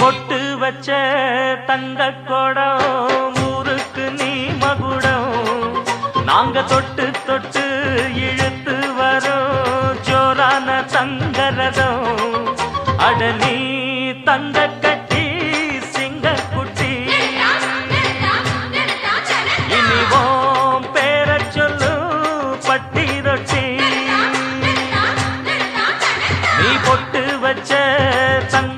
பொட்டு வச்ச தந்த கொடம் ஊருக்கு நீ மகுடம். நாங்க தொட்டு தொட்டு இழுத்து வரோம் ஜோரான தங்கரதம். அடலி தந்த கட்டி சிங்க குட்டி. இனிவோம் பேர சொல்லு பட்டி ரொட்டி நீ பொட்டு வச்ச தங்க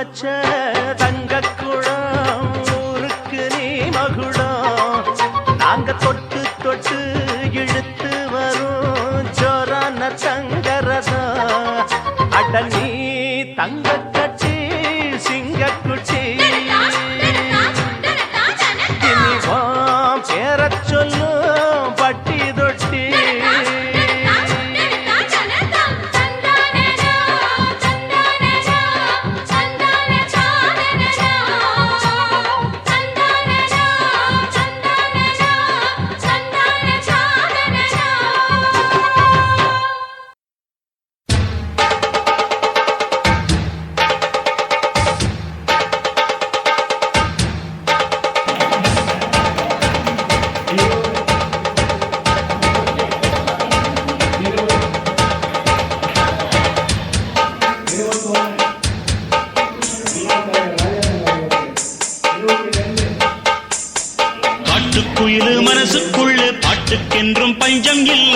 வச்ச தங்க குடம் ஊருக்கு நீ மகுடம். நாங்க தொட்டு தொட்டு இழுத்து வரும் ஜோரான தங்கரதம். அட நீ தங்க கட்சி சிங்க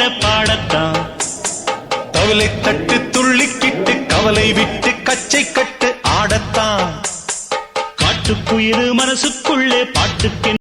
பாடத்தான். தவளை தட்டு துள்ளிக்கிட்டு கவலை விட்டு கச்சை கட்டு ஆடத்தான். காட்டுக்குயிறு மனசுக்குள்ளே பாட்டுக்கு